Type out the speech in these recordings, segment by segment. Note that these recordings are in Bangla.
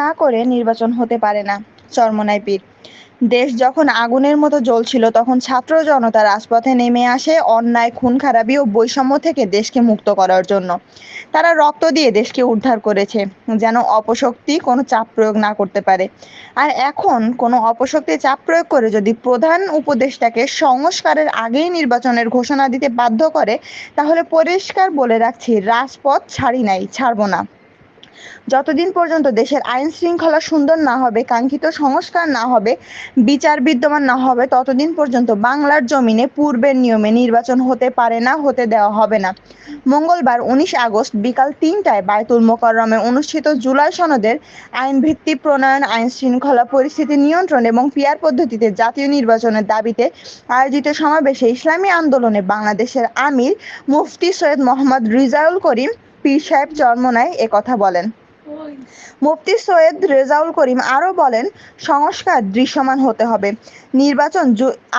না করে নির্বাচন হতে পারে না চরমনাই পীর। দেশ যখন আগুনের মতো জ্বলছিল, তখন ছাত্র জনতা রাজপথে নেমে আসে অন্যায়, খুন, খারাপি ও বৈষম্য থেকে দেশকে মুক্ত করার জন্য। তারা রক্ত দিয়ে দেশকে উদ্ধার করেছে, যেন অপশক্তি কোনো চাপ প্রয়োগ না করতে পারে। আর এখন কোনো অপশক্তি চাপ প্রয়োগ করে যদি প্রধান উপদেষ্টাকে সংস্কারের আগেই নির্বাচনের ঘোষণা দিতে বাধ্য করে, তাহলে পরিষ্কার বলে রাখছি, রাজপথ ছাড়ি নাই, ছাড়বো না। যতদিন পর্যন্ত দেশের আইন শৃঙ্খলা সুন্দর না হবে, কাঙ্ক্ষিত সংস্কার না হবে, বিচার বিদ্যমান না হবে, ততদিন পর্যন্ত বাংলার জমিনে পূর্বের নিয়মে নির্বাচন হতে পারে না, হতে দেওয়া হবে না। মঙ্গলবার উনিশ আগস্ট বিকাল তিনটায় বায়তুল মোকাররমে অনুষ্ঠিত জুলাই সনদের আইন ভিত্তি প্রণয়ন, আইন শৃঙ্খলা পরিস্থিতি নিয়ন্ত্রণ এবং পিয়ার পদ্ধতিতে জাতীয় নির্বাচনের দাবিতে আয়োজিত সমাবেশে ইসলামী আন্দোলনে বাংলাদেশের আমির মুফতি সৈয়দ মোহাম্মদ রিজাউল করিম পীর সাহেব নেয় কথা বলেন। মুফতি সৈয়দ রেজাউল করিম আরও বলেন, সংস্কার দৃশ্যমান হতে হবে। নির্বাচন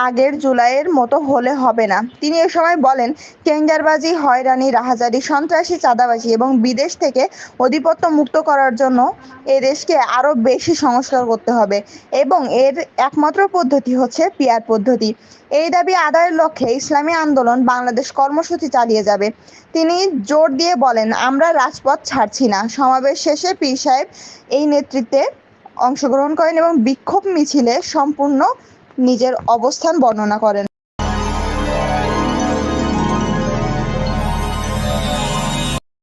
আগের জুলাইয়ের মতো হলে হবে না। তিনি এ সময় বলেন টেন্ডারবাজি হয়রানি রাহাজারি সন্ত্রাসী, চাঁদাবাজি এবং বিদেশ থেকে আধিপত্য মুক্ত করার জন্য এদেশকে আরও বেশি সংস্কার করতে হবে এবং এর একমাত্র পদ্ধতি হচ্ছে পিয়ার পদ্ধতি। এই দাবি আদায়ের লক্ষ্যে ইসলামী আন্দোলন বাংলাদেশ কর্মসূচি চালিয়ে যাবে। তিনি জোর দিয়ে বলেন, আমরা রাজপথ ছাড়ছি না। সমাবেশ শেষে পীর সাহেব এই নেতৃত্বে অংশগ্রহণ করেন এবং বিক্ষোভ মিছিলে সম্পূর্ণ নিজের অবস্থান বর্ণনা করেন।